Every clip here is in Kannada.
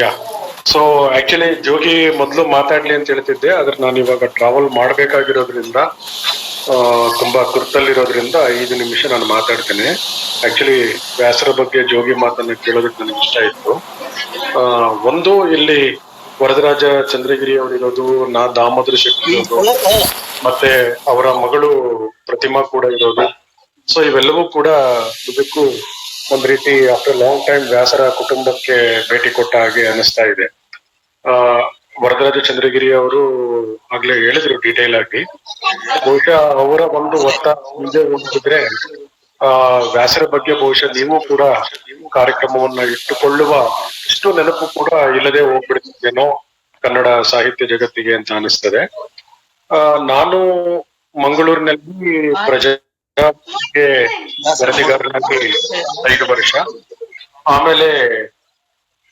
ಯಾ ಸೊ ಆಕ್ಚುಲಿ ಜೋಗಿ ಮೊದಲು ಮಾತಾಡ್ಲಿ ಅಂತ ಹೇಳ್ತಿದ್ದೆ, ಆದ್ರೆ ನಾನು ಇವಾಗ ಟ್ರಾವೆಲ್ ಮಾಡ್ಬೇಕಾಗಿರೋದ್ರಿಂದ ತುಂಬಾ ತುರ್ತಲ್ಲಿರೋದ್ರಿಂದ ಐದು ನಿಮಿಷ ನಾನು ಮಾತಾಡ್ತೇನೆ. ಆಕ್ಚುಲಿ ವ್ಯಾಸರ ಬಗ್ಗೆ ಜೋಗಿ ಮಾತನ್ನ ಕೇಳೋದಕ್ಕೆ ನನಗೆ ಇಷ್ಟ ಇತ್ತು. ಒಂದು ಇಲ್ಲಿ ವರದರಾಜ ಚಂದ್ರಗಿರಿ ಅವರಿರೋದು, ನಾ ದಾಮೋದರ ಶಕ್ತಿ ಇರೋದು, ಮತ್ತೆ ಅವರ ಮಗಳು ಪ್ರತಿಮಾ ಕೂಡ ಇರೋದು. ಸೊ ಇವೆಲ್ಲವೂ ಕೂಡ ಇದಕ್ಕೂ ಒಂದ್ ರೀತಿ ಆಫ್ಟರ್ ಲಾಂಗ್ ಟೈಮ್ ವ್ಯಾಸರ ಕುಟುಂಬಕ್ಕೆ ಭೇಟಿ ಕೊಟ್ಟ ಹಾಗೆ ಅನಿಸ್ತಾ ಇದೆ. ಆ, ವರದರಾಜ ಚಂದ್ರಗಿರಿ ಅವರು ಆಗ್ಲೇ ಹೇಳಿದ್ರು ಡೀಟೇಲ್ ಆಗಿ. ಬಹುಶಃ ಅವರ ಒಂದು ಒತ್ತ ಮುಂದೆ ಹೋಗಿದ್ರೆ, ಆ, ವ್ಯಾಸರ ಬಗ್ಗೆ ಬಹುಶಃ ನೀವು ಕೂಡ ಕಾರ್ಯಕ್ರಮವನ್ನ ಇಟ್ಟುಕೊಳ್ಳುವ ಇಷ್ಟು ನೆನಪು ಕೂಡ ಇಲ್ಲದೆ ಹೋಗ್ಬಿಡ್ತಿದ್ದೇನೋ ಕನ್ನಡ ಸಾಹಿತ್ಯ ಜಗತ್ತಿಗೆ ಅಂತ ಅನಿಸ್ತದೆ ಆ, ನಾನು ಮಂಗಳೂರಿನಲ್ಲಿ ಪ್ರಜೆ ವರದಿಗಾರನಾಗಿ ಐದು ವರ್ಷ. ಆಮೇಲೆ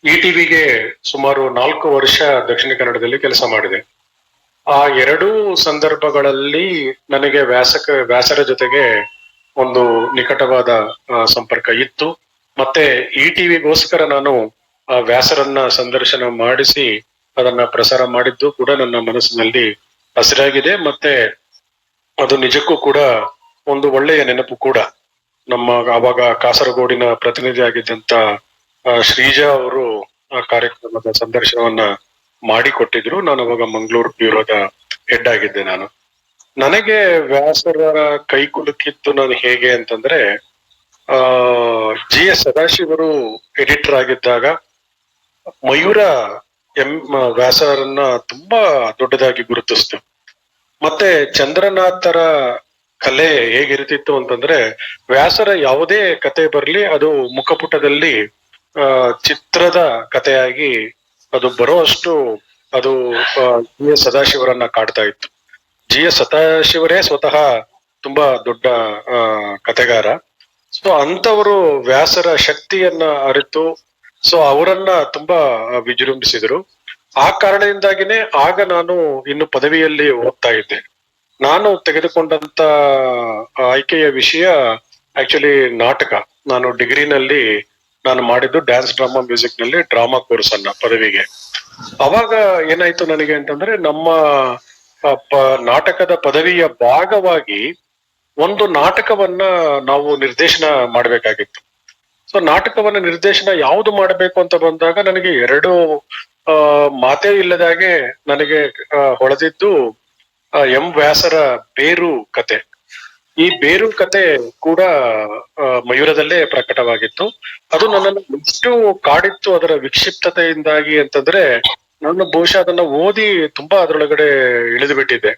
ಇ ಟಿವಿಗೆ ಸುಮಾರು ನಾಲ್ಕು ವರ್ಷ ದಕ್ಷಿಣ ಕನ್ನಡದಲ್ಲಿ ಕೆಲಸ ಮಾಡಿದೆ. ಆ ಎರಡೂ ಸಂದರ್ಭಗಳಲ್ಲಿ ನನಗೆ ವ್ಯಾಸಕ, ವ್ಯಾಸರ ಜೊತೆಗೆ ಒಂದು ನಿಕಟವಾದ ಸಂಪರ್ಕ ಇತ್ತು. ಮತ್ತೆ ಇ ಟಿವಿಗೋಸ್ಕರ ನಾನು, ಆ, ವ್ಯಾಸರನ್ನ ಸಂದರ್ಶನ ಮಾಡಿಸಿ ಅದನ್ನ ಪ್ರಸಾರ ಮಾಡಿದ್ದು ಕೂಡ ನನ್ನ ಮನಸ್ಸಿನಲ್ಲಿ ಹಸಿರಾಗಿದೆ. ಮತ್ತೆ ಅದು ನಿಜಕ್ಕೂ ಕೂಡ ಒಂದು ಒಳ್ಳೆಯ ನೆನಪು ಕೂಡ ನಮ್ಮ ಆವಾಗ ಕಾಸರಗೋಡಿನ ಪ್ರತಿನಿಧಿ ಆಗಿದ್ದಂತ ಶ್ರೀಜಾ ಅವರು ಆ ಕಾರ್ಯಕ್ರಮದ ಸಂದರ್ಶನವನ್ನ ಮಾಡಿಕೊಟ್ಟಿದ್ರು. ನಾನು ಅವಾಗ ಮಂಗಳೂರು ಬ್ಯೂರೋದ ಹೆಡ್ ಆಗಿದ್ದೆ ನಾನು. ನನಗೆ ವ್ಯಾಸರ ಕೈ ಕುಲುಕಿತ್ತು ನಾನು ಹೇಗೆ ಅಂತಂದ್ರೆ, ಆ, ಜಿ ಎಸ್ ಸದಾಶಿವರು ಎಡಿಟರ್ ಆಗಿದ್ದಾಗ ಮಯೂರ ಎಂ ವ್ಯಾಸರನ್ನ ತುಂಬಾ ದೊಡ್ಡದಾಗಿ ಗುರುತಿಸ್ತು. ಮತ್ತೆ ಚಂದ್ರನಾಥರ ಕಲೆ ಹೇಗಿರ್ತಿತ್ತು ಅಂತಂದ್ರೆ ವ್ಯಾಸರ ಯಾವುದೇ ಕತೆ ಬರ್ಲಿ ಅದು ಮುಖಪುಟದಲ್ಲಿ ಚಿತ್ರದ ಕಥೆಯಾಗಿ ಅದು ಬರುವಷ್ಟು ಅದು ಜಿ ಎಸ್ ಸದಾಶಿವರನ್ನ ಕಾಡ್ತಾ ಇತ್ತು. ಜಿ ಎಸ್ ಸದಾಶಿವರೇ ಸ್ವತಃ ತುಂಬಾ ದೊಡ್ಡ ಕತೆಗಾರ ಸೊ ಅಂತವರು ವ್ಯಾಸರ ಶಕ್ತಿಯನ್ನ ಅರಿತು, ಸೊ, ಅವರನ್ನ ತುಂಬಾ ವಿಜೃಂಭಿಸಿದ್ರು. ಆ ಕಾರಣದಿಂದಾಗಿನೇ ಆಗ ನಾನು ಇನ್ನು ಪದವಿಯಲ್ಲಿ ಓದ್ತಾ ಇದ್ದೆ. ನಾನು ತೆಗೆದುಕೊಂಡಂತ ಆಯ್ಕೆಯ ವಿಷಯ ಆಕ್ಚುಲಿ ನಾಟಕ. ನಾನು ಡಿಗ್ರಿನಲ್ಲಿ ನಾನು ಮಾಡಿದ್ದು ಡ್ಯಾನ್ಸ್ ಡ್ರಾಮಾ ಮ್ಯೂಸಿಕ್ನಲ್ಲಿ ಡ್ರಾಮಾ ಕೋರ್ಸ್ ಅನ್ನ ಪದವಿಗೆ. ಅವಾಗ ಏನಾಯ್ತು ನನಗೆ ಅಂತಂದ್ರೆ ನಮ್ಮ ನಾಟಕದ ಪದವಿಯ ಭಾಗವಾಗಿ ಒಂದು ನಾಟಕವನ್ನ ನಾವು ನಿರ್ದೇಶನ ಮಾಡಬೇಕಾಗಿತ್ತು. ಸೊ ನಾಟಕವನ್ನ ನಿರ್ದೇಶನ ಯಾವುದು ಮಾಡಬೇಕು ಅಂತ ಬಂದಾಗ ನನಗೆ ಎರಡು ಮಾತೇ ಇಲ್ಲದಾಗೆ ನನಗೆ ಹೊಳೆದಿದ್ದು ಎಂ ವ್ಯಾಸರ ಬೇರು ಕತೆ. ಈ ಬೇರು ಕತೆ ಕೂಡ ಮಯೂರದಲ್ಲೇ ಪ್ರಕಟವಾಗಿತ್ತು. ಅದು ನನ್ನನ್ನು ಎಷ್ಟು ಕಾಡಿತ್ತು ಅದರ ವಿಕ್ಷಿಪ್ತತೆಯಿಂದಾಗಿ ಅಂತಂದ್ರೆ ನಾನು ಬಹುಶಃ ಅದನ್ನ ಓದಿ ತುಂಬಾ ಅದರೊಳಗಡೆ ಇಳಿದು ಬಿಟ್ಟಿದ್ದೆ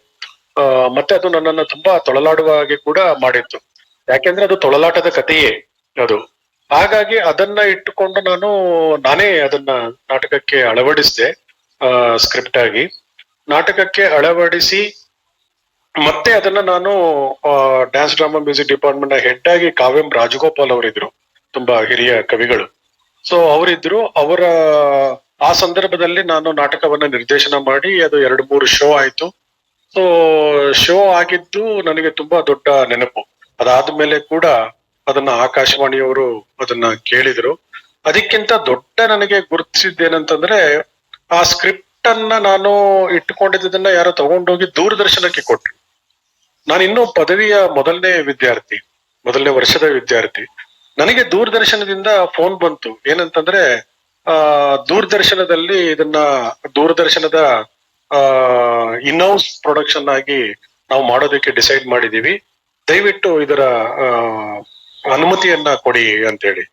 ಮತ್ತೆ ಅದು ನನ್ನನ್ನು ತುಂಬಾ ತೊಳಲಾಡುವ ಹಾಗೆ ಕೂಡ ಮಾಡಿತ್ತು. ಯಾಕೆಂದ್ರೆ ಅದು ತೊಳಲಾಟದ ಕಥೆಯೇ ಅದು. ಹಾಗಾಗಿ ಅದನ್ನ ಇಟ್ಟುಕೊಂಡು ನಾನು ನಾನೇ ಅದನ್ನ ನಾಟಕಕ್ಕೆ ಅಳವಡಿಸಿದೆ ಸ್ಕ್ರಿಪ್ಟ್ ಆಗಿ. ನಾಟಕಕ್ಕೆ ಅಳವಡಿಸಿ ಮತ್ತೆ ಅದನ್ನ ನಾನು ಡ್ಯಾನ್ಸ್ ಡ್ರಾಮಾ ಮ್ಯೂಸಿಕ್ ಡಿಪಾರ್ಟ್ಮೆಂಟ್ನ ಹೆಡ್ ಆಗಿ ಕಾವ್ಯಂ ರಾಜಗೋಪಾಲ್ ಅವರಿದ್ರು, ತುಂಬಾ ಹಿರಿಯ ಕವಿಗಳು. ಸೊ ಅವರಿದ್ರು, ಅವರ, ಆ ಸಂದರ್ಭದಲ್ಲಿ ನಾನು ನಾಟಕವನ್ನ ನಿರ್ದೇಶನ ಮಾಡಿ ಅದು ಎರಡು ಮೂರು ಶೋ ಆಯ್ತು. ಸೊ ಶೋ ಆಗಿದ್ದು ನನಗೆ ತುಂಬಾ ದೊಡ್ಡ ನೆನಪು. ಅದಾದ್ಮೇಲೆ ಕೂಡ ಅದನ್ನ ಆಕಾಶವಾಣಿಯವರು ಅದನ್ನ ಕೇಳಿದ್ರು. ಅದಕ್ಕಿಂತ ದೊಡ್ಡ ನನಗೆ ಗುರುತಿಸಿದ್ದೇನಂತಂದ್ರೆ, ಆ ಸ್ಕ್ರಿಪ್ಟ್ ಅನ್ನ ನಾನು ಇಟ್ಟುಕೊಂಡಿದ್ದನ್ನ ಯಾರೋ ತಗೊಂಡೋಗಿ ದೂರದರ್ಶನಕ್ಕೆ ಕೊಟ್ರು. ನಾನು ಇನ್ನೂ ಪದವಿಯ ಮೊದಲನೇ ವಿದ್ಯಾರ್ಥಿ, ಮೊದಲನೇ ವರ್ಷದ ವಿದ್ಯಾರ್ಥಿ. ನನಗೆ ದೂರದರ್ಶನದಿಂದ ಫೋನ್ ಬಂತು. ಏನಂತಂದ್ರೆ, ಆ, ದೂರದರ್ಶನದಲ್ಲಿ ಇದನ್ನ, ದೂರದರ್ಶನದ, ಆ ಇನ್ಹೌಸ್ ಪ್ರೊಡಕ್ಷನ್ ಆಗಿ ನಾವು ಮಾಡೋದಕ್ಕೆ ಡಿಸೈಡ್ ಮಾಡಿದೀವಿ. ದಯವಿಟ್ಟು ಇದರ ಅನುಮತಿಯನ್ನ ಕೊಡಿ ಅಂತೇಳಿ.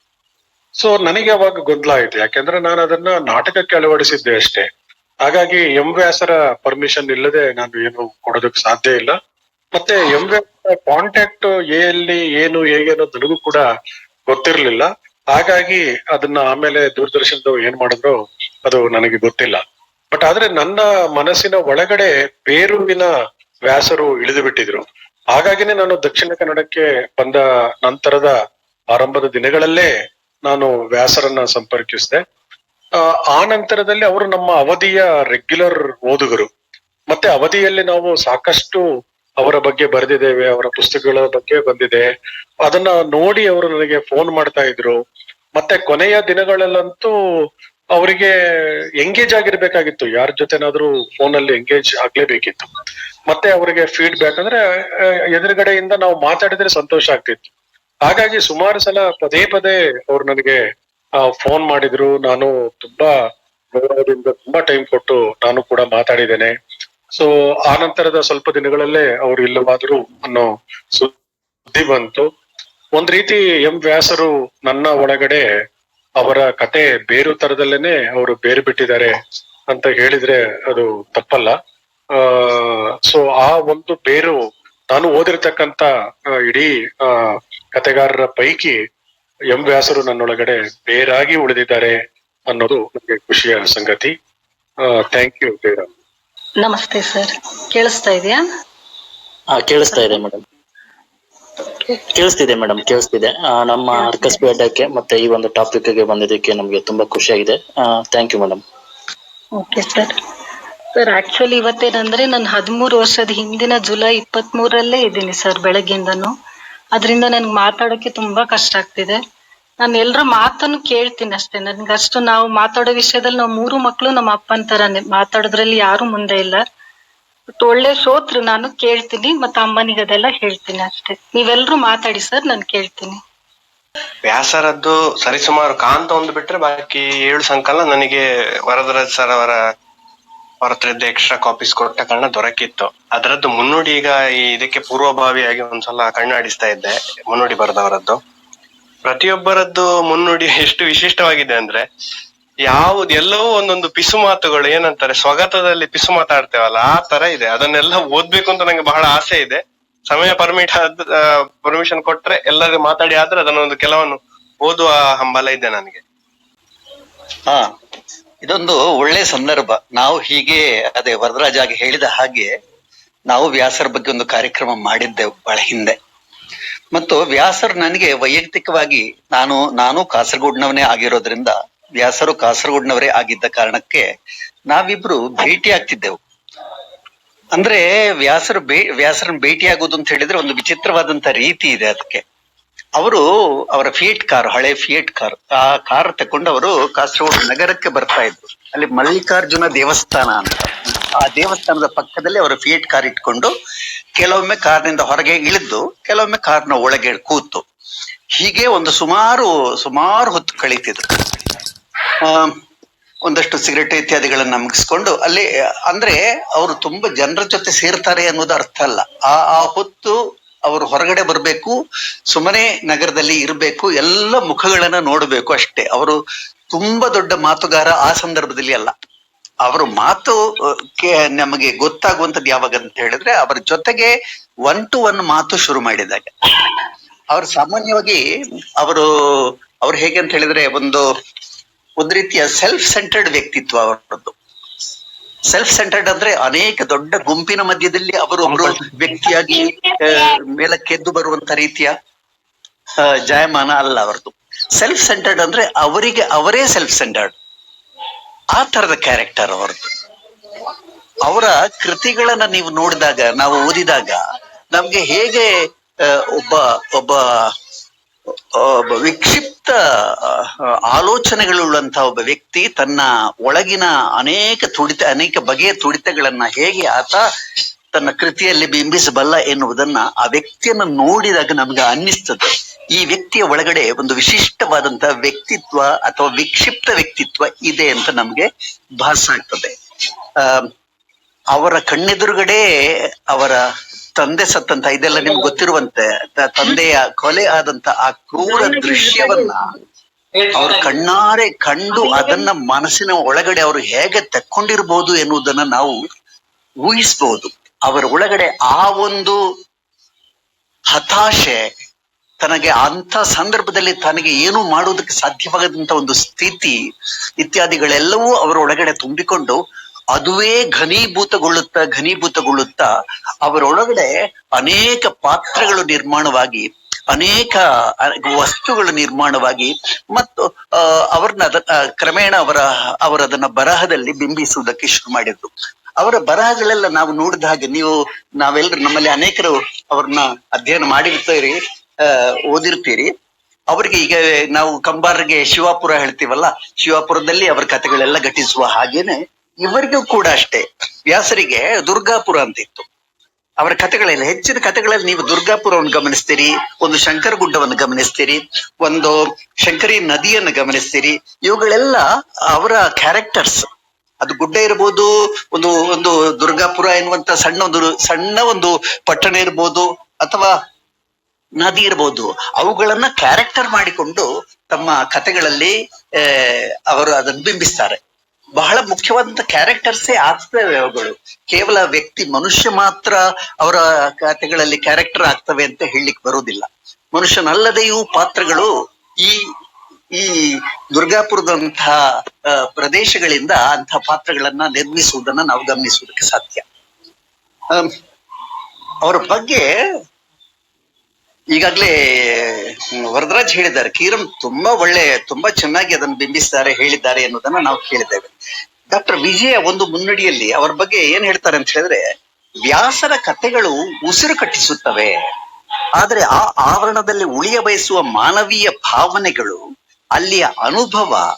ಸೊ ನನಗೆ ಅವಾಗ ಗೊಂದಲ ಆಯ್ತು. ಯಾಕೆಂದ್ರೆ ನಾನು ಅದನ್ನ ನಾಟಕಕ್ಕೆ ಅಳವಡಿಸಿದ್ದೆ ಅಷ್ಟೇ. ಹಾಗಾಗಿ ಎಂ ವ್ಯಾಸರ ಪರ್ಮಿಷನ್ ಇಲ್ಲದೆ ನಾನು ಏನು ಕೊಡೋದಕ್ಕೆ ಸಾಧ್ಯ ಇಲ್ಲ. ಮತ್ತೆ ಎಂ ವ್ಯಾಸರ ಕಾಂಟ್ಯಾಕ್ಟ್ ಎಲ್ಲಿ ಏನು, ಹೇಗೆ ಅನ್ನೋದು ನನಗೂ ಕೂಡ ಗೊತ್ತಿರ್ಲಿಲ್ಲ. ಹಾಗಾಗಿ ಅದನ್ನ ಆಮೇಲೆ ದೂರದರ್ಶನದವ್ರು ಏನ್ ಮಾಡಿದ್ರು, ಅದು ನನಗೆ ಗೊತ್ತಿಲ್ಲ. ಬಟ್ ಆದ್ರೆ ನನ್ನ ಮನಸ್ಸಿನ ಒಳಗಡೆ ಬೇರುವಿನ ವ್ಯಾಸರು ಇಳಿದು ಬಿಟ್ಟಿದ್ರು. ಹಾಗಾಗಿನೇ ನಾನು ದಕ್ಷಿಣ ಕನ್ನಡಕ್ಕೆ ಬಂದ ನಂತರದ ಆರಂಭದ ದಿನಗಳಲ್ಲೇ ನಾನು ವ್ಯಾಸರನ್ನ ಸಂಪರ್ಕಿಸಿದೆ. ಆ ನಂತರದಲ್ಲಿ ಅವರು ನಮ್ಮ ಅವಧಿಯ ರೆಗ್ಯುಲರ್ ಓದುಗರು. ಮತ್ತೆ ಅವಧಿಯಲ್ಲಿ ನಾವು ಸಾಕಷ್ಟು ಅವರ ಬಗ್ಗೆ ಬರೆದಿದ್ದೇವೆ, ಅವರ ಪುಸ್ತಕಗಳ ಬಗ್ಗೆ ಬಂದಿದೆ. ಅದನ್ನ ನೋಡಿ ಅವರು ನನಗೆ ಫೋನ್ ಮಾಡ್ತಾ ಇದ್ರು. ಮತ್ತೆ ಕೊನೆಯ ದಿನಗಳಲ್ಲಂತೂ ಅವರಿಗೆ ಎಂಗೇಜ್ ಆಗಿರ್ಬೇಕಾಗಿತ್ತು. ಯಾರ ಜೊತೆನಾದ್ರೂ ಫೋನ್ ಅಲ್ಲಿ ಎಂಗೇಜ್ ಆಗ್ಲೇಬೇಕಿತ್ತು. ಮತ್ತೆ ಅವರಿಗೆ ಫೀಡ್ಬ್ಯಾಕ್ ಅಂದ್ರೆ ಎದುರುಗಡೆಯಿಂದ ನಾವು ಮಾತಾಡಿದ್ರೆ ಸಂತೋಷ ಆಗ್ತಿತ್ತು. ಹಾಗಾಗಿ ಸುಮಾರು ಸಲ ಪದೇ ಪದೇ ಅವ್ರು ನನಗೆ ಫೋನ್ ಮಾಡಿದ್ರು. ನಾನು ತುಂಬಾ ಗೌರವದಿಂದ ತುಂಬಾ ಟೈಮ್ ಕೊಟ್ಟು ನಾನು ಕೂಡ ಮಾತಾಡಿದ್ದೇನೆ. ಸೊ ಆ ನಂತರದ ಸ್ವಲ್ಪ ದಿನಗಳಲ್ಲೇ ಅವರು ಇಲ್ಲವಾದ್ರು ಅನ್ನೋ ಸುದ್ದಿ ಬಂತು. ಒಂದ್ ರೀತಿ ಎಂ ವ್ಯಾಸರು ನನ್ನ ಒಳಗಡೆ ಅವರ ಕತೆ ಬೇರು ತರದಲ್ಲೇನೆ ಅವರು ಬೇರು ಬಿಟ್ಟಿದ್ದಾರೆ ಅಂತ ಹೇಳಿದ್ರೆ ಅದು ತಪ್ಪಲ್ಲ. ಆ ಸೊ ಆ ಒಂದು ಬೇರು ನಾನು ಓದಿರ್ತಕ್ಕಂತ ಇಡೀ, ಆ, ಕತೆಗಾರರ ಪೈಕಿ ಎಂ ವ್ಯಾಸರು ನನ್ನೊಳಗಡೆ ಬೇರಾಗಿ ಉಳಿದಿದ್ದಾರೆ ಅನ್ನೋದು ನನಗೆ ಖುಷಿಯ ಸಂಗತಿ. ಥ್ಯಾಂಕ್ ಯು ಜಯರಾಮ್ ನಮಸ್ತೆ ಸರ್. ಕೇಳಿಸ್ತಾ ಇದೆಯಾ? ಹಾ ಕೇಳಿಸ್ತಾ ಇದೆ ಮೇಡಮ್ ಕೇಳಿಸ್ತಿದೆ ಮೇಡಮ್ ಕೇಳಿಸ್ತಿದೆ. ನಮ್ಮ ಅರ್ಕಸ್ ಮತ್ತೆ ಈ ಒಂದು ಟಾಪಿಕ್ಗೆ ಬಂದಿದ್ದಕ್ಕೆ ನಮ್ಗೆ ತುಂಬಾ ಖುಷಿಯಾಗಿದೆ thank you madam okay sir. Sir actually ಇವತ್ತೇನಂದ್ರೆ ನಾನು ಹದಿಮೂರು ವರ್ಷದ ಹಿಂದಿನ ಜುಲೈ ಇಪ್ಪತ್ತ್ ಮೂರಲ್ಲೇ ಇದ್ದೀನಿ ಸರ್ ಬೆಳಗ್ಗಿಂದನು ಅದರಿಂದ ನನ್ಗೆ ಮಾತಾಡೋಕೆ ತುಂಬಾ ಕಷ್ಟ ಆಗ್ತಿದೆ. ನಾನು ಎಲ್ಲರ ಮಾತನ್ನು ಕೇಳ್ತೀನಿ ಅಷ್ಟೇ. ನನ್ಗೆ ಅಷ್ಟು ನಾವು ಮಾತಾಡೋ ವಿಷಯದಲ್ಲಿ ನಾವು ಮೂರು ಮಕ್ಕಳು ನಮ್ಮ ಅಪ್ಪನ ತರಾನೇ. ಮಾತಾಡೋದ್ರಲ್ಲಿ ಯಾರು ಮುಂದೆ ಇಲ್ಲ. ಬಟ್ ಒಳ್ಳೆ ಶ್ರೋತೃ ನಾನು ಕೇಳ್ತೀನಿ ಮತ್ತೆ ಅಮ್ಮನಿಗೆ ಅದೆಲ್ಲ ಹೇಳ್ತೀನಿ ಅಷ್ಟೇ. ನೀವೆಲ್ಲರೂ ಮಾತಾಡಿ ಸರ್, ನಾನು ಕೇಳ್ತೀನಿ. ವ್ಯಾಸರದ್ದು ಸರಿಸುಮಾರು ಕಾಂತ ಒಂದು ಬಿಟ್ರೆ ಬಾಕಿ ಏಳು ಸಂಕಲ ನನಗೆ ವರದರಾಜ್ ಸರ್ ಅವರ ಹತ್ರ ಎಕ್ಸ್ಟ್ರಾ ಕಾಪೀಸ್ ಕೊಟ್ಟ ಕಾರಣ ದೊರಕಿತ್ತು. ಅದರದ್ದು ಮುನ್ನುಡಿ ಈಗ ಇದಕ್ಕೆ ಪೂರ್ವಭಾವಿಯಾಗಿ ಒಂದ್ಸಲ ಕಣ್ಣಾಡಿಸ್ತಾ ಇದ್ದೆ, ಮುನ್ನುಡಿ ಬರೆದವರದ್ದು. ಪ್ರತಿಯೊಬ್ಬರದ್ದು ಮುನ್ನುಡಿ ಎಷ್ಟು ವಿಶಿಷ್ಟವಾಗಿದೆ ಅಂದ್ರೆ ಯಾವ್ದು ಎಲ್ಲವೂ ಒಂದೊಂದು ಪಿಸು ಮಾತುಗಳು ಏನಂತಾರೆ, ಸ್ವಗತದಲ್ಲಿ ಪಿಸು ಮಾತಾಡ್ತೇವಲ್ಲ, ಆ ತರ ಇದೆ. ಅದನ್ನೆಲ್ಲ ಓದ್ಬೇಕು ಅಂತ ನಂಗೆ ಬಹಳ ಆಸೆ ಇದೆ. ಸಮಯ ಪರ್ಮಿಟ್ ಪರ್ಮಿಷನ್ ಕೊಟ್ರೆ ಎಲ್ಲರೂ ಮಾತಾಡಿ ಆದ್ರೆ ಅದನ್ನೊಂದು ಕೆಲವನ್ನು ಓದುವ ಹಂಬಲ ಇದೆ ನನಗೆ. ಹಾ, ಇದೊಂದು ಒಳ್ಳೆ ಸಂದರ್ಭ. ನಾವು ಹೀಗೆ ಅದೇ ವರದರಾಜ್ ಹೇಳಿದ ಹಾಗೆ ನಾವು ವ್ಯಾಸರ ಬಗ್ಗೆ ಒಂದು ಕಾರ್ಯಕ್ರಮ ಮಾಡಿದ್ದೆವು ಬಹಳ ಹಿಂದೆ. ಮತ್ತು ವ್ಯಾಸರು ನನಗೆ ವೈಯಕ್ತಿಕವಾಗಿ ನಾನು ನಾನು ಕಾಸರಗೋಡ್ನವನೇ ಆಗಿರೋದ್ರಿಂದ ವ್ಯಾಸರು ಕಾಸರಗೋಡ್ನವರೇ ಆಗಿದ್ದ ಕಾರಣಕ್ಕೆ ನಾವಿಬ್ರು ಭೇಟಿ ಆಗ್ತಿದ್ದೆವು. ಅಂದ್ರೆ ವ್ಯಾಸರು ಬೇ ಭೇಟಿ ಆಗೋದು ಅಂತ ಹೇಳಿದ್ರೆ ಒಂದು ವಿಚಿತ್ರವಾದಂತ ರೀತಿ ಇದೆ ಅದಕ್ಕೆ. ಅವರು ಅವರ ಫಿಯೇಟ್ ಕಾರ್, ಹಳೆ ಫಿಯೇಟ್ ಕಾರ್, ಆ ಕಾರ್ ತಕೊಂಡು ಅವರು ಕಾಸರಗೋಡು ನಗರಕ್ಕೆ ಬರ್ತಾ ಇದ್ರು. ಅಲ್ಲಿ ಮಲ್ಲಿಕಾರ್ಜುನ ದೇವಸ್ಥಾನ ಅಂತ. ಆ ದೇವಸ್ಥಾನದ ಪಕ್ಕದಲ್ಲಿ ಅವರು ಫಿಯೇಟ್ ಕಾರ್ ಇಟ್ಕೊಂಡು ಕೆಲವೊಮ್ಮೆ ಕಾರ್ನಿಂದ ಹೊರಗೆ ಇಳಿದು, ಕೆಲವೊಮ್ಮೆ ಕಾರ್ನ ಒಳಗೆ ಕೂತು. ಹೀಗೆ ಒಂದು ಸುಮಾರು ಸುಮಾರು ಹೊತ್ತು ಕಳೀತಿದ್ರು. ಒಂದಷ್ಟು ಸಿಗರೆಟ್ ಇತ್ಯಾದಿಗಳನ್ನ ಮುಗಿಸ್ಕೊಂಡು ಅಲ್ಲಿ, ಅಂದ್ರೆ ಅವರು ತುಂಬಾ ಜನರ ಜೊತೆ ಸೇರ್ತಾರೆ ಅನ್ನೋದು ಅರ್ಥ ಅಲ್ಲ. ಆ ಆ ಹೊತ್ತು ಅವರು ಹೊರಗಡೆ ಬರಬೇಕು, ಸುಮ್ಮನೆ ನಗರದಲ್ಲಿ ಇರಬೇಕು, ಎಲ್ಲ ಮುಖಗಳನ್ನ ನೋಡಬೇಕು ಅಷ್ಟೇ. ಅವರು ತುಂಬಾ ದೊಡ್ಡ ಮಾತುಗಾರ ಆ ಸಂದರ್ಭದಲ್ಲಿ ಅಲ್ಲ. ಅವರು ಮಾತು ನಮಗೆ ಗೊತ್ತಾಗುವಂತದ್ದು ಯಾವಾಗ ಅಂತ ಹೇಳಿದ್ರೆ ಅವರ ಜೊತೆಗೆ ಒನ್ ಟು ಒನ್ ಮಾತು ಶುರು ಮಾಡಿದಾಗ ಅವರು ಸಾಮಾನ್ಯವಾಗಿ ಅವರು, ಅವ್ರು ಹೇಗೆ ಅಂತ ಹೇಳಿದ್ರೆ ಒಂದು ಒಂದು ರೀತಿಯ ಸೆಲ್ಫ್ ಸೆಂಟರ್ಡ್ ವ್ಯಕ್ತಿತ್ವ ಅವರದ್ದು. ಸೆಲ್ಫ್ ಸೆಂಟರ್ಡ್ ಅಂದ್ರೆ ಅನೇಕ ದೊಡ್ಡ ಗುಂಪಿನ ಮಧ್ಯದಲ್ಲಿ ಅವರು ಒಬ್ರು ವ್ಯಕ್ತಿಯಾಗಿ ಮೇಲೆ ಮೇಲಕ್ಕೆದ್ದು ಬರುವಂತ ರೀತಿಯ ಜಾಯಮಾನ ಅಲ್ಲ ಅವರದ್ದು. ಸೆಲ್ಫ್ ಸೆಂಟರ್ಡ್ ಅಂದ್ರೆ ಅವರಿಗೆ ಅವರೇ ಸೆಲ್ಫ್ ಸೆಂಟರ್ಡ್ ಆ ತರದ ಕ್ಯಾರೆಕ್ಟರ್ ಅವ್ರದ್ದು. ಅವರ ಕೃತಿಗಳನ್ನ ನೀವು ನೋಡಿದಾಗ, ನಾವು ಓದಿದಾಗ ನಮ್ಗೆ ಹೇಗೆ ಒಬ್ಬ ಒಬ್ಬ ವಿಕ್ಷಿಪ್ತ ಆಲೋಚನೆಗಳುಳ್ಳಂತಹ ಒಬ್ಬ ವ್ಯಕ್ತಿ ತನ್ನ ಒಳಗಿನ ಅನೇಕ ತುಡಿತ, ಅನೇಕ ಬಗೆಯ ತುಡಿತಗಳನ್ನ ಹೇಗೆ ಆತ ತನ್ನ ಕೃತಿಯಲ್ಲಿ ಬಿಂಬಿಸಬಲ್ಲ ಎನ್ನುವುದನ್ನ ಆ ವ್ಯಕ್ತಿಯನ್ನ ನೋಡಿದಾಗ ನಮ್ಗೆ ಅನ್ನಿಸ್ತದೆ. ಈ ವ್ಯಕ್ತಿಯ ಒಳಗಡೆ ಒಂದು ವಿಶಿಷ್ಟವಾದಂತಹ ವ್ಯಕ್ತಿತ್ವ ಅಥವಾ ವಿಕ್ಷಿಪ್ತ ವ್ಯಕ್ತಿತ್ವ ಇದೆ ಅಂತ ನಮ್ಗೆ ಭಾಸ ಆಗ್ತದೆ. ಆ ಅವರ ಕಣ್ಣೆದುರುಗಡೆ ಅವರ ತಂದೆ ಸತ್ತಂತ ಇದೆಲ್ಲ ನಿಮ್ಗೆ ಗೊತ್ತಿರುವಂತೆ ತಂದೆಯ ಕೊಲೆ ಆದಂತ ಆ ಕ್ರೂರ ದೃಶ್ಯವನ್ನ ಅವ್ರ ಕಣ್ಣಾರೆ ಕಂಡು ಅದನ್ನ ಮನಸ್ಸಿನ ಒಳಗಡೆ ಅವರು ಹೇಗೆ ತಕ್ಕೊಂಡಿರ್ಬೋದು ಎನ್ನುವುದನ್ನ ನಾವು ಊಹಿಸಬಹುದು ಅವರ ಒಳಗಡೆ ಆ ಒಂದು ಹತಾಶೆ ತನಗೆ ಅಂತ ಸಂದರ್ಭದಲ್ಲಿ ತನಗೆ ಏನು ಮಾಡುವುದಕ್ಕೆ ಸಾಧ್ಯವಾಗದಂತ ಒಂದು ಸ್ಥಿತಿ ಇತ್ಯಾದಿಗಳೆಲ್ಲವೂ ಅವರ ಒಳಗಡೆ ತುಂಬಿಕೊಂಡು ಅದುವೇ ಘನೀಭೂತಗೊಳ್ಳುತ್ತಾ ಘನೀಭೂತಗೊಳ್ಳುತ್ತಾ ಅವರೊಳಗಡೆ ಅನೇಕ ಪಾತ್ರಗಳು ನಿರ್ಮಾಣವಾಗಿ, ಅನೇಕ ವಸ್ತುಗಳು ನಿರ್ಮಾಣವಾಗಿ ಮತ್ತು ಅವ್ರನ್ನ ಕ್ರಮೇಣ ಅವರ, ಅವರದನ್ನ ಬರಹದಲ್ಲಿ ಬಿಂಬಿಸುವುದಕ್ಕೆ ಶುರು ಮಾಡಿದ್ರು. ಅವರ ಬರಹಗಳೆಲ್ಲ ನಾವು ನೋಡಿದ ಹಾಗೆ ನೀವು, ನಾವೆಲ್ಲರೂ ನಮ್ಮಲ್ಲಿ ಅನೇಕರು ಅವ್ರನ್ನ ಅಧ್ಯಯನ ಮಾಡಿರ್ತೀರಿ ಓದಿರ್ತೀರಿ. ಅವರಿಗೆ ಈಗ ನಾವು ಕಂಬಾರರಿಗೆ ಶಿವಾಪುರ ಹೇಳ್ತೀವಲ್ಲ, ಶಿವಾಪುರದಲ್ಲಿ ಅವರ ಕಥೆಗಳೆಲ್ಲ ಘಟಿಸುವ ಹಾಗೇನೆ ಇವರಿಗೂ ಕೂಡ ಅಷ್ಟೇ. ವ್ಯಾಸರಿಗೆ ದುರ್ಗಾಪುರ ಅಂತ ಇತ್ತು ಅವರ ಕಥೆಗಳಲ್ಲಿ, ಹೆಚ್ಚಿನ ಕಥೆಗಳಲ್ಲಿ ನೀವು ದುರ್ಗಾಪುರವನ್ನು ಗಮನಿಸ್ತೀರಿ, ಒಂದು ಶಂಕರ ಗುಡ್ಡವನ್ನು ಗಮನಿಸ್ತೀರಿ, ಒಂದು ಶಂಕರಿ ನದಿಯನ್ನು ಗಮನಿಸ್ತೀರಿ, ಇವುಗಳೆಲ್ಲ ಅವರ ಕ್ಯಾರೆಕ್ಟರ್ಸ್ ಅದು ಗುಡ್ಡ ಇರ್ಬೋದು, ಒಂದು ಒಂದು ದುರ್ಗಾಪುರ ಎನ್ನುವಂತ ಸಣ್ಣ ಒಂದು ಸಣ್ಣ ಒಂದು ಪಟ್ಟಣ ಇರ್ಬೋದು, ಅಥವಾ ನದಿ ಇರ್ಬೋದು, ಅವುಗಳನ್ನ ಕ್ಯಾರೆಕ್ಟರ್ ಮಾಡಿಕೊಂಡು ತಮ್ಮ ಕಥೆಗಳಲ್ಲಿ ಅವರು ಅದನ್ನು ಬಿಂಬಿಸ್ತಾರೆ. ಬಹಳ ಮುಖ್ಯವಾದಂತ ಕ್ಯಾರೆಕ್ಟರ್ಸೇ ಆಗ್ತವೆ ಅವುಗಳು. ಕೇವಲ ವ್ಯಕ್ತಿ ಮನುಷ್ಯ ಮಾತ್ರ ಅವರ ಕಥೆಗಳಲ್ಲಿ ಕ್ಯಾರೆಕ್ಟರ್ ಆಗ್ತವೆ ಅಂತ ಹೇಳಲಿಕ್ಕೆ ಬರುವುದಿಲ್ಲ. ಮನುಷ್ಯನಲ್ಲದೆಯೂ ಪಾತ್ರಗಳು ಈ ಈ ದುರ್ಗಾಪುರದಂತಹ ಪ್ರದೇಶಗಳಿಂದ ಅಂತಹ ಪಾತ್ರಗಳನ್ನ ನಿರ್ಮಿಸುವುದನ್ನ ನಾವು ಗಮನಿಸುವುದಕ್ಕೆ ಸಾಧ್ಯ. ಅವರ ಬಗ್ಗೆ ಈಗಾಗ್ಲೇ ವರದರಾಜ್ ಹೇಳಿದ್ದಾರೆ. ಕೀರಂ ತುಂಬಾ ಒಳ್ಳೆ, ತುಂಬಾ ಚೆನ್ನಾಗಿ ಅದನ್ನು ಬಿಂಬಿಸಿದ್ದಾರೆ ಹೇಳಿದ್ದಾರೆ ಅನ್ನೋದನ್ನ ನಾವು ಕೇಳಿದ್ದೇವೆ. ಡಾಕ್ಟರ್ ವಿಜಯ ಒಂದು ಮುನ್ನಡಿಯಲ್ಲಿ ಅವರ ಬಗ್ಗೆ ಏನ್ ಹೇಳ್ತಾರೆ ಅಂತ ಹೇಳಿದ್ರೆ, ವ್ಯಾಸರ ಕಥೆಗಳು ಉಸಿರು ಕಟ್ಟಿಸುತ್ತವೆ. ಆದ್ರೆ ಆ ಆವರಣದಲ್ಲಿ ಉಳಿಯ ಬಯಸುವ ಮಾನವೀಯ ಭಾವನೆಗಳು, ಅಲ್ಲಿಯ ಅನುಭವ,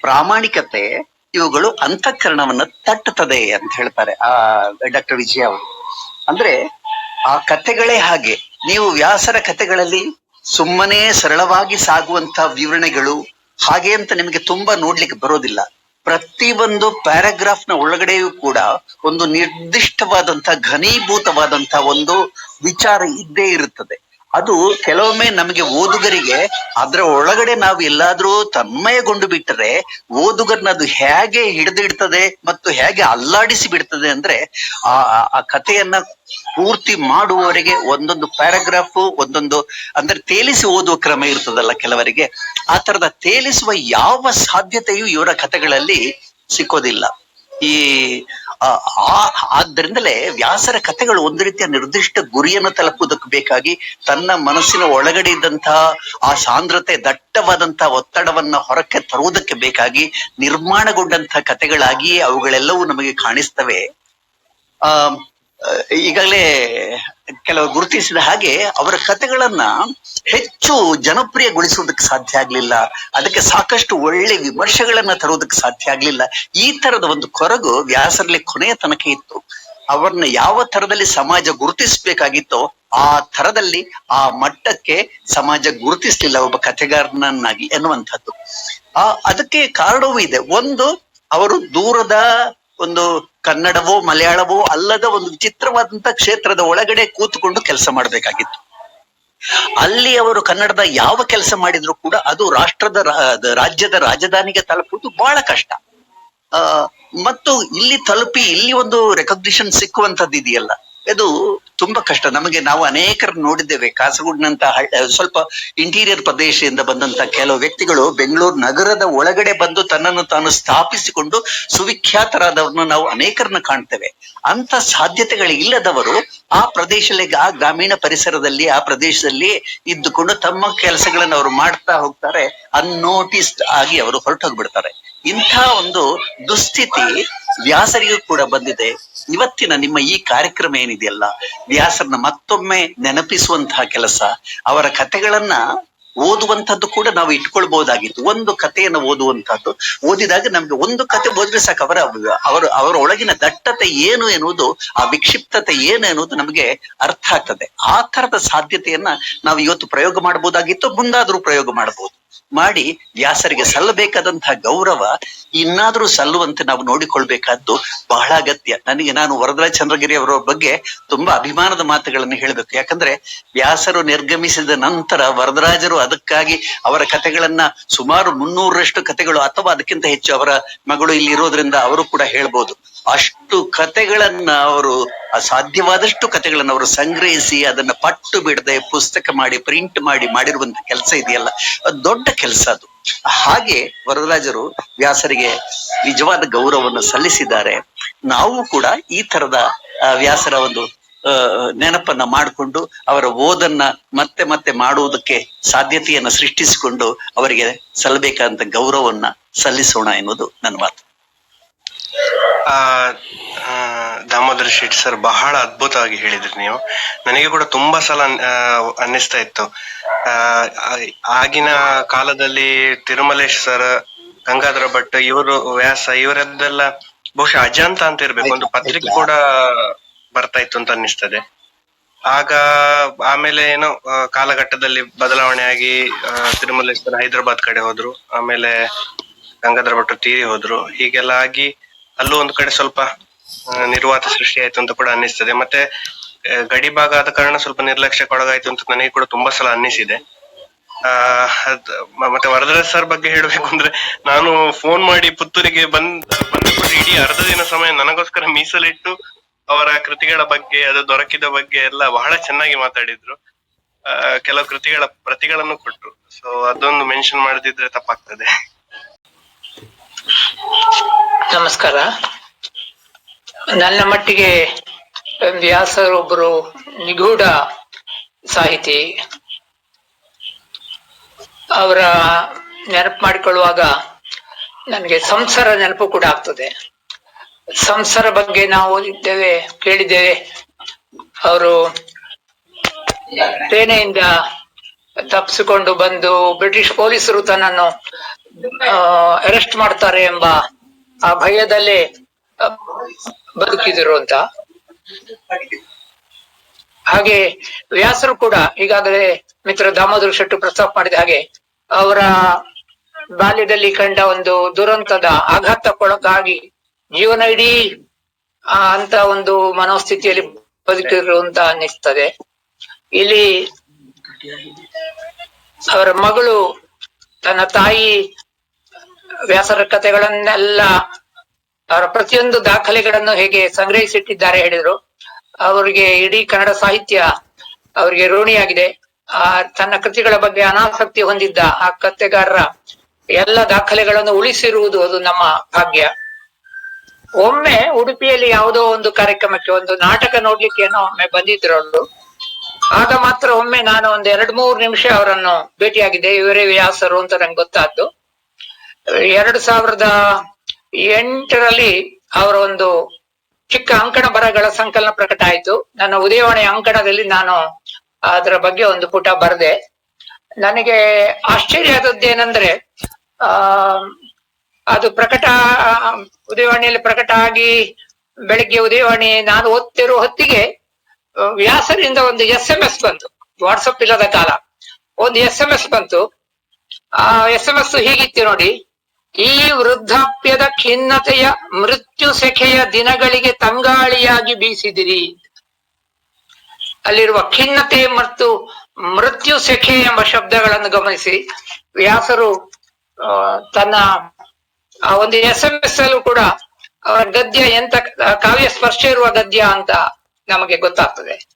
ಪ್ರಾಮಾಣಿಕತೆ, ಇವುಗಳು ಅಂತಃಕರಣವನ್ನ ತಟ್ಟುತ್ತದೆ ಅಂತ ಹೇಳ್ತಾರೆ ಆ ಡಾಕ್ಟರ್ ವಿಜಯ ಅವರು. ಅಂದ್ರೆ ಆ ಕಥೆಗಳೇ ಹಾಗೆ. ನೀವು ವ್ಯಾಸರ ಕಥೆಗಳಲ್ಲಿ ಸುಮ್ಮನೆ ಸರಳವಾಗಿ ಸಾಗುವಂತ ವಿವರಣೆಗಳು ಹಾಗೆ ಅಂತ ನಿಮಗೆ ತುಂಬಾ ನೋಡ್ಲಿಕ್ಕೆ ಬರೋದಿಲ್ಲ. ಪ್ರತಿ ಒಂದು ಪ್ಯಾರಾಗ್ರಾಫ್ನ ಒಳಗಡೆಯೂ ಕೂಡ ಒಂದು ನಿರ್ದಿಷ್ಟವಾದಂತ ಘನೀಭೂತವಾದಂತ ಒಂದು ವಿಚಾರ ಇದ್ದೇ ಇರುತ್ತದೆ. ಅದು ಕೆಲವೊಮ್ಮೆ ನಮಗೆ ಓದುಗರಿಗೆ ಅದರ ಒಳಗಡೆ ನಾವು ಎಲ್ಲಾದ್ರೂ ತನ್ಮಯಗೊಂಡು ಬಿಟ್ಟರೆ ಓದುಗರನ್ನ ಅದು ಹೇಗೆ ಹಿಡಿದಿಡ್ತದೆ ಮತ್ತು ಹೇಗೆ ಅಲ್ಲಾಡಿಸಿ ಬಿಡ್ತದೆ ಅಂದ್ರೆ ಆ- ಆ ಕಥೆಯನ್ನ ಪೂರ್ತಿ ಮಾಡುವವರೆಗೆ ಒಂದೊಂದು ಪ್ಯಾರಾಗ್ರಾಫ್ ಒಂದೊಂದು ಅಂದ್ರೆ ತೇಲಿಸಿ ಓದುವ ಕ್ರಮ ಇರ್ತದಲ್ಲ ಕೆಲವರಿಗೆ, ಆ ತರದ ತೇಲಿಸುವ ಯಾವ ಸಾಧ್ಯತೆಯೂ ಇವರ ಕಥೆಗಳಲ್ಲಿ ಸಿಕ್ಕೋದಿಲ್ಲ. ಈ, ಆ ಆದ್ದರಿಂದಲೇ ವ್ಯಾಸರ ಕಥೆಗಳು ಒಂದು ರೀತಿಯ ನಿರ್ದಿಷ್ಟ ಗುರಿಯನ್ನು ತಲುಪುವುದಕ್ಕೆ ಬೇಕಾಗಿ ತನ್ನ ಮನಸ್ಸಿನ ಒಳಗಡೆ ಇದ್ದಂತಹ ಆ ಸಾಂದ್ರತೆ ದಟ್ಟವಾದಂತಹ ಒತ್ತಡವನ್ನ ಹೊರಕ್ಕೆ ತರುವುದಕ್ಕೆ ಬೇಕಾಗಿ ನಿರ್ಮಾಣಗೊಂಡಂತಹ ಕಥೆಗಳಾಗಿಯೇ ಅವುಗಳೆಲ್ಲವೂ ನಮಗೆ ಕಾಣಿಸ್ತವೆ. ಆ ಈಗಾಗಲೇ ಕೆಲವು ಗುರುತಿಸಿದ ಹಾಗೆ ಅವರ ಕಥೆಗಳನ್ನ ಹೆಚ್ಚು ಜನಪ್ರಿಯಗೊಳಿಸುವುದಕ್ಕೆ ಸಾಧ್ಯ ಆಗ್ಲಿಲ್ಲ. ಅದಕ್ಕೆ ಸಾಕಷ್ಟು ಒಳ್ಳೆ ವಿಮರ್ಶೆಗಳನ್ನ ತರುವುದಕ್ಕೆ ಸಾಧ್ಯ ಆಗ್ಲಿಲ್ಲ. ಈ ತರದ ಒಂದು ಕೊರಗು ವ್ಯಾಸರಲ್ಲಿ ಕೊನೆಯ ತನಕ ಇತ್ತು. ಅವರನ್ನ ಯಾವ ತರದಲ್ಲಿ ಸಮಾಜ ಗುರುತಿಸ್ಬೇಕಾಗಿತ್ತೋ ಆ ತರದಲ್ಲಿ ಆ ಮಟ್ಟಕ್ಕೆ ಸಮಾಜ ಗುರುತಿಸ್ಲಿಲ್ಲ ಒಬ್ಬ ಕಥೆಗಾರನನ್ನಾಗಿ ಎನ್ನುವಂಥದ್ದು. ಆ, ಅದಕ್ಕೆ ಕಾರಣವೂ ಇದೆ. ಒಂದು, ಅವರು ದೂರದ ಒಂದು ಕನ್ನಡವೋ ಮಲಯಾಳವೋ ಅಲ್ಲದ ಒಂದು ವಿಚಿತ್ರವಾದಂತ ಕ್ಷೇತ್ರದ ಒಳಗಡೆ ಕೂತ್ಕೊಂಡು ಕೆಲಸ ಮಾಡಬೇಕಾಗಿತ್ತು. ಅಲ್ಲಿ ಅವರು ಕನ್ನಡದ ಯಾವ ಕೆಲಸ ಮಾಡಿದ್ರು ಕೂಡ ಅದು ರಾಷ್ಟ್ರದ ರಾಜ್ಯದ ರಾಜಧಾನಿಗೆ ತಲುಪುವುದು ಬಹಳ ಕಷ್ಟ. ಆ, ಮತ್ತು ಇಲ್ಲಿ ತಲುಪಿ ಇಲ್ಲಿ ಒಂದು ರೆಕಗ್ನಿಷನ್ ಸಿಕ್ಕುವಂತದ್ದು ಇದೆಯಲ್ಲ ಇದು ತುಂಬಾ ಕಷ್ಟ. ನಮಗೆ ನಾವು ಅನೇಕರು ನೋಡಿದ್ದೇವೆ. ಕಾಸರಗೋಡಿನಂತ ಸ್ವಲ್ಪ ಇಂಟೀರಿಯರ್ ಪ್ರದೇಶದಿಂದ ಬಂದಂತ ಕೆಲವು ವ್ಯಕ್ತಿಗಳು ಬೆಂಗಳೂರು ನಗರದ ಒಳಗಡೆ ಬಂದು ತನ್ನನ್ನು ತಾನು ಸ್ಥಾಪಿಸಿಕೊಂಡು ಸುವಿಖ್ಯಾತರಾದವ್ರನ್ನ ನಾವು ಅನೇಕರನ್ನ ಕಾಣ್ತೇವೆ. ಅಂತ ಸಾಧ್ಯತೆಗಳು ಇಲ್ಲದವರು ಆ ಪ್ರದೇಶದಲ್ಲಿ, ಆ ಗ್ರಾಮೀಣ ಪರಿಸರದಲ್ಲಿ, ಆ ಪ್ರದೇಶದಲ್ಲಿ ಇದ್ದುಕೊಂಡು ತಮ್ಮ ಕೆಲಸಗಳನ್ನು ಅವರು ಮಾಡ್ತಾ ಹೋಗ್ತಾರೆ. ಅನ್ನೋಟಿಸ್ಡ್ ಆಗಿ ಅವರು ಹೊರಟೋಗ್ಬಿಡ್ತಾರೆ. ಇಂಥ ಒಂದು ದುಸ್ಥಿತಿ ವ್ಯಾಸರಿಗೂ ಕೂಡ ಬಂದಿದೆ. ಇವತ್ತಿನ ನಿಮ್ಮ ಈ ಕಾರ್ಯಕ್ರಮ ಏನಿದೆಯಲ್ಲ, ವ್ಯಾಸರನ್ನ ಮತ್ತೊಮ್ಮೆ ನೆನಪಿಸುವಂತಹ ಕೆಲಸ, ಅವರ ಕಥೆಗಳನ್ನ ಓದುವಂತದ್ದು ಕೂಡ ನಾವು ಇಟ್ಕೊಳ್ಬಹುದಾಗಿತ್ತು. ಒಂದು ಕಥೆಯನ್ನು ಓದುವಂತಹದ್ದು ಓದಿದಾಗ ನಮ್ಗೆ ಒಂದು ಕತೆ ಓದಿದ್ರೆ ಸಾಕು, ಅವರ, ಅವರು, ಅವರ ಒಳಗಿನ ದಟ್ಟತೆ ಏನು ಎನ್ನುವುದು, ಆ ವಿಕ್ಷಿಪ್ತತೆ ಏನು ಎನ್ನುವುದು ನಮಗೆ ಅರ್ಥ ಆಗ್ತದೆ. ಆ ತರದ ಸಾಧ್ಯತೆಯನ್ನ ನಾವು ಇವತ್ತು ಪ್ರಯೋಗ ಮಾಡಬಹುದಾಗಿತ್ತು, ಮುಂದಾದ್ರೂ ಪ್ರಯೋಗ ಮಾಡಬಹುದು. ಮಾಡಿ ವ್ಯಾಸರಿಗೆ ಸಲ್ಲಬೇಕಾದಂತಹ ಗೌರವ ಇನ್ನಾದ್ರೂ ಸಲ್ಲುವಂತೆ ನಾವು ನೋಡಿಕೊಳ್ಬೇಕಾದ್ದು ಬಹಳ ಅಗತ್ಯ. ನನಗೆ ನಾನು ವರದರಾಜ ಚಂದ್ರಗಿರಿ ಅವರ ಬಗ್ಗೆ ತುಂಬಾ ಅಭಿಮಾನದ ಮಾತುಗಳನ್ನು ಹೇಳಬೇಕು. ಯಾಕಂದ್ರೆ ವ್ಯಾಸರು ನಿರ್ಗಮಿಸಿದ ನಂತರ ವರದರಾಜರು ಅದಕ್ಕಾಗಿ ಅವರ ಕಥೆಗಳನ್ನ ಸುಮಾರು ಮುನ್ನೂರರಷ್ಟು ಕಥೆಗಳು ಅಥವಾ ಅದಕ್ಕಿಂತ ಹೆಚ್ಚು ಅವರ ಮಗಳು ಇಲ್ಲಿ ಇರೋದ್ರಿಂದ ಅವರು ಕೂಡ ಹೇಳ್ಬೋದು. ಅಷ್ಟು ಕಥೆಗಳನ್ನ ಅವರು, ಅಸಾಧ್ಯವಾದಷ್ಟು ಕಥೆಗಳನ್ನು ಅವರು ಸಂಗ್ರಹಿಸಿ ಅದನ್ನ ಪಟ್ಟು ಬಿಡದೆ ಪುಸ್ತಕ ಮಾಡಿ, ಪ್ರಿಂಟ್ ಮಾಡಿ ಮಾಡಿರುವಂತ ಕೆಲಸ ಇದೆಯಲ್ಲ. ಅದು ದೊಡ್ಡ ಕೆಲಸ ಅದು. ಹಾಗೆ ವರದರಾಜರು ವ್ಯಾಸರಿಗೆ ನಿಜವಾದ ಗೌರವವನ್ನು ಸಲ್ಲಿಸಿದ್ದಾರೆ. ನಾವು ಕೂಡ ಈ ತರದ ವ್ಯಾಸರ ಒಂದು ನೆನಪನ್ನ ಮಾಡಿಕೊಂಡು ಅವರ ಓದನ್ನ ಮತ್ತೆ ಮತ್ತೆ ಮಾಡುವುದಕ್ಕೆ ಸಾಧ್ಯತೆಯನ್ನ ಸೃಷ್ಟಿಸಿಕೊಂಡು ಅವರಿಗೆ ಸಲ್ಲಬೇಕಾದಂತ ಗೌರವವನ್ನ ಸಲ್ಲಿಸೋಣ ಎನ್ನುವುದು ನನ್ನ ಮಾತು. ಆ, ದಾಮೋದರ ಶೆಟ್ಟಿ ಸರ್ ಬಹಳ ಅದ್ಭುತವಾಗಿ ಹೇಳಿದ್ರಿ ನೀವು. ನನಗೆ ಕೂಡ ತುಂಬಾ ಸಲ ಅನ್ನಿಸ್ತಾ ಇತ್ತು. ಆಗಿನ ಕಾಲದಲ್ಲಿ ತಿರುಮಲೇಶ್ ಸರ್ ಗಂಗಾಧರ ಭಟ್ ಇವರು ವ್ಯಾಸ ಇವರದ್ದೆಲ್ಲ ಬಹುಶಃ ಅಜಾಂತ ಅಂತ ಇರ್ಬೇಕು. ಒಂದು ಪತ್ರಿಕೆ ಕೂಡ ಬರ್ತಾ ಇತ್ತು ಅಂತ ಅನ್ನಿಸ್ತದೆ. ಆಗ ಆಮೇಲೆ ಏನೋ ಕಾಲಘಟ್ಟದಲ್ಲಿ ಬದಲಾವಣೆ ಆಗಿ ತಿರುಮಲೇಶ್ವರ ಹೈದರಾಬಾದ್ ಕಡೆ ಹೋದ್ರು. ಆಮೇಲೆ ಗಂಗಾಧರ ಭಟ್ರು ತೀರಿ ಹೋದ್ರು. ಹೀಗೆಲ್ಲ ಆಗಿ ಅಲ್ಲೂ ಒಂದು ಕಡೆ ಸ್ವಲ್ಪ ನಿರ್ವಾತ ಸೃಷ್ಟಿ ಆಯ್ತು ಅಂತ ಕೂಡ ಅನ್ನಿಸ್ತದೆ. ಮತ್ತೆ ಗಡಿ ಭಾಗ ಆದ ಕಾರಣ ಸ್ವಲ್ಪ ನಿರ್ಲಕ್ಷ್ಯಕ್ಕೊಳಗಾಯ್ತು ಅಂತ ನನಗೆ ಕೂಡ ತುಂಬಾ ಸಲ ಅನ್ನಿಸಿದೆ. ಆ ಮತ್ತೆ ವರದರಾಜ್ ಸರ್ ಬಗ್ಗೆ ಹೇಳಬೇಕು ಅಂದ್ರೆ ನಾನು ಫೋನ್ ಮಾಡಿ ಪುತ್ತೂರಿಗೆ ಬಂದ್ ಬಂದ ಇಡೀ ಅರ್ಧ ದಿನ ಸಮಯ ನನಗೋಸ್ಕರ ಮೀಸಲಿಟ್ಟು ಅವರ ಕೃತಿಗಳ ಬಗ್ಗೆ, ಅದು ದೊರಕಿದ ಬಗ್ಗೆ ಎಲ್ಲ ಬಹಳ ಚೆನ್ನಾಗಿ ಮಾತಾಡಿದ್ರು. ಕೆಲವು ಕೃತಿಗಳ ಪ್ರತಿಗಳನ್ನು ಕೊಟ್ರು. ಸೊ ಅದೊಂದು ಮೆನ್ಷನ್ ಮಾಡದಿದ್ರೆ ತಪ್ಪಾಗ್ತದೆ. ನಮಸ್ಕಾರ. ನನ್ನ ಮಟ್ಟಿಗೆ ವ್ಯಾಸರೊಬ್ಬರು ನಿಗೂಢ ಸಾಹಿತಿ. ಅವರ ನೆನಪು ಮಾಡಿಕೊಳ್ಳುವಾಗ ನನಗೆ ಸಂಸಾರ ನೆನಪು ಕೂಡ ಆಗ್ತದೆ. ಸಂಸಾರ ಬಗ್ಗೆ ನಾವು ಓದಿದ್ದೇವೆ ಕೇಳಿದ್ದೇವೆ. ಅವರು ಸೇನೆಯಿಂದ ತಪ್ಪಿಸಿಕೊಂಡು ಬಂದು ಬ್ರಿಟಿಷ್ ಪೊಲೀಸರು ತನ್ನನ್ನು ಅರೆಸ್ಟ್ ಮಾಡ್ತಾರೆ ಎಂಬ ಆ ಭಯದಲ್ಲೇ ಬದುಕಿದರು ಅಂತ. ಹಾಗೆ ವ್ಯಾಸರು ಕೂಡ ಈಗಾಗಲೇ ಮಿತ್ರ ದಾಮೋದರ ಶೆಟ್ಟು ಪ್ರಸ್ತಾಪ ಮಾಡಿದ ಹಾಗೆ ಅವರ ಬಾಲ್ಯದಲ್ಲಿ ಕಂಡ ಒಂದು ದುರಂತದ ಆಘಾತಕ್ಕೊಳಗಾಗಿ ಜೀವನ ಇಡೀ ಅಂತ ಒಂದು ಮನೋಸ್ಥಿತಿಯಲ್ಲಿ ಬದುಕಿರು ಅಂತ ಅನ್ನಿಸ್ತದೆ. ಇಲ್ಲಿ ಅವರ ಮಗಳು ತನ್ನ ತಾಯಿ ವ್ಯಾಸರ ಕಥೆಗಳನ್ನೆಲ್ಲ ಅವರ ಪ್ರತಿಯೊಂದು ದಾಖಲೆಗಳನ್ನು ಹೇಗೆ ಸಂಗ್ರಹಿಸಿಟ್ಟಿದ್ದಾರೆ ಹೇಳಿದ್ರು. ಅವರಿಗೆ ಇಡೀ ಕನ್ನಡ ಸಾಹಿತ್ಯ ಅವರಿಗೆ ಋಣಿಯಾಗಿದೆ. ಆ ತನ್ನ ಕೃತಿಗಳ ಬಗ್ಗೆ ಅನಾಸಕ್ತಿ ಹೊಂದಿದ್ದ ಆ ಕತೆಗಾರರ ಎಲ್ಲ ದಾಖಲೆಗಳನ್ನು ಉಳಿಸಿರುವುದು ಅದು ನಮ್ಮ ಭಾಗ್ಯ. ಒಮ್ಮೆ ಉಡುಪಿಯಲ್ಲಿ ಯಾವುದೋ ಒಂದು ಕಾರ್ಯಕ್ರಮಕ್ಕೆ, ಒಂದು ನಾಟಕ ನೋಡ್ಲಿಕ್ಕೆ ಏನೋ ಒಮ್ಮೆ ಬಂದಿದ್ರು ಅವರು ಆಗ ಮಾತ್ರ ಒಮ್ಮೆ ನಾನು ಒಂದು ಎರಡ್ ಮೂರು ನಿಮಿಷ ಅವರನ್ನು ಭೇಟಿಯಾಗಿದ್ದೆ. ಇವರೇ ವ್ಯಾಸರು ಅಂತ ನಂಗೆ ಗೊತ್ತಾದ್ದು. ಎರಡು ಸಾವಿರದ ಎಂಟರಲ್ಲಿ ಅವರ ಒಂದು ಚಿಕ್ಕ ಅಂಕಣ ಬರಹಗಳ ಸಂಕಲನ ಪ್ರಕಟ ಆಯಿತು. ನನ್ನ ಉದಯವಾಣಿ ಅಂಕಣದಲ್ಲಿ ನಾನು ಅದರ ಬಗ್ಗೆ ಒಂದು ಪುಟ ಬರೆದೆ. ನನಗೆ ಆಶ್ಚರ್ಯ ಆದದ್ದೇನೆಂದ್ರೆ ಆ, ಅದು ಪ್ರಕಟ, ಉದಯವಾಣಿಯಲ್ಲಿ ಪ್ರಕಟ ಆಗಿ ಬೆಳಿಗ್ಗೆ ಉದಯವಾಣಿ ನಾನು ಓದ್ತಿರೋ ಹೊತ್ತಿಗೆ ವ್ಯಾಸರಿಂದ ಒಂದು ಎಸ್ ಎಂ ಎಸ್ ಬಂತು. ವಾಟ್ಸಪ್ ಇಲ್ಲದ ಕಾಲ. ಒಂದು ಎಸ್ ಎಂ ಎಸ್ ಬಂತು. ಆ ಎಸ್ ಎಂ ಎಸ್ ಹೀಗಿತ್ತು ನೋಡಿ. ಈ ವೃದ್ಧಾಪ್ಯದ ಖಿನ್ನತೆಯ ಮೃತ್ಯು ಸೆಖೆಯ ದಿನಗಳಿಗೆ ತಂಗಾಳಿಯಾಗಿ ಬೀಸಿದಿರಿ. ಅಲ್ಲಿರುವ ಖಿನ್ನತೆ ಮತ್ತು ಮೃತ್ಯು ಸೆಖೆ ಎಂಬ ಶಬ್ದಗಳನ್ನು ಗಮನಿಸಿ. ವ್ಯಾಸರು ತನ್ನ, ಆ, ಒಂದು ಎಸ್ ಎಂ ಎಸ್ ಅಲ್ಲೂ ಕೂಡ ಅವರ ಗದ್ಯ ಎಂತ, ಕಾವ್ಯ ಸ್ಪರ್ಶ ಇರುವ ಗದ್ಯ ಅಂತ ನಮಗೆ ಗೊತ್ತಾಗ್ತದೆ.